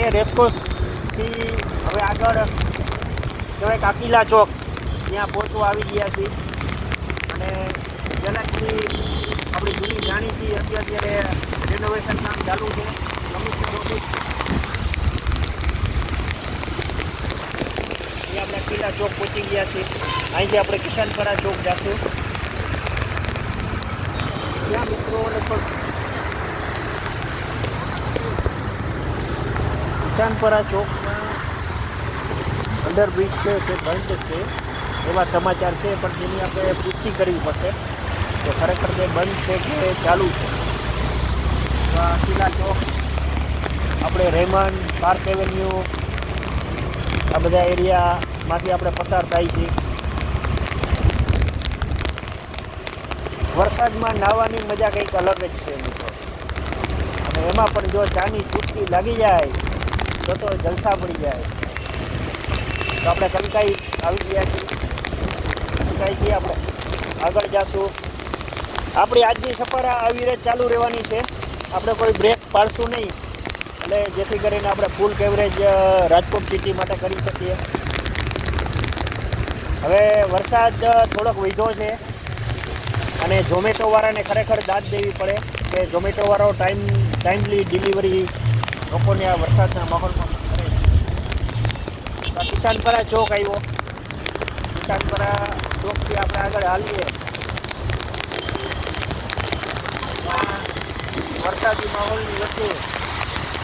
અમે રેસકોસથી હવે આગળ કહેવાય કાકીલા ચોક. ત્યાં પહોંચવા આવી ગયા છીએ. અને ગેલેક્સી આપણી જૂની જાણીતી અત્યારે અત્યારે રિનોવેશન કામ ચાલુ છે. કમિશનર ઓફિસ અહીંયા આપણે કિલ્લા ચોક પહોંચી ગયા છીએ. અહીંથી આપણે કિશનપરા ચોક જશું. ત્યાં મિત્રોને પણ કિશનપરા ચોકમાં અંડરબ્રિજ છે તે બંધ છે. એવા સમાચાર છે, પણ તેની આપણે પુષ્ટિ કરવી પડશે કે ખરેખર તે બંધ છે કે ચાલુ છે. કિલ્લા ચોક, આપણે રેમન પાર્ક એવન્યુ, આ બધા એરિયામાંથી આપણે પસાર થાય છે. વરસાદમાં નાહવાની મજા કંઈક અલગ જ છે મિત્રો. અને એમાં પણ જો ચાની ચૂટકી લાગી જાય તો તો જલસા પડી જાય. તો આપણે કંકાઈ આવી ગયા છીએ. કંકાઈથી આપણે. આગળ જશું. આપણી આજની સફર આવી રીતે ચાલુ રહેવાની છે. આપણે કોઈ બ્રેક પાડશું નહીં. એટલે જેથી કરીને આપણે ફૂલ કેવરેજ રાજકોટ સિટી માટે કરી શકીએ. હવે વરસાદ થોડોક વધ્યો છે. અને ઝોમેટોવાળાને ખરેખર દાદ દેવી પડે કે ઝોમેટોવાળો ટાઈમ ટાઈમલી ડિલિવરી લોકોને આ વરસાદના માહોલમાં કિસાનપરા ચોક આવ્યો. કિસાનપરા ચોકથી આપણે આગળ હાલીએ. વરસાદી માહોલની વચ્ચે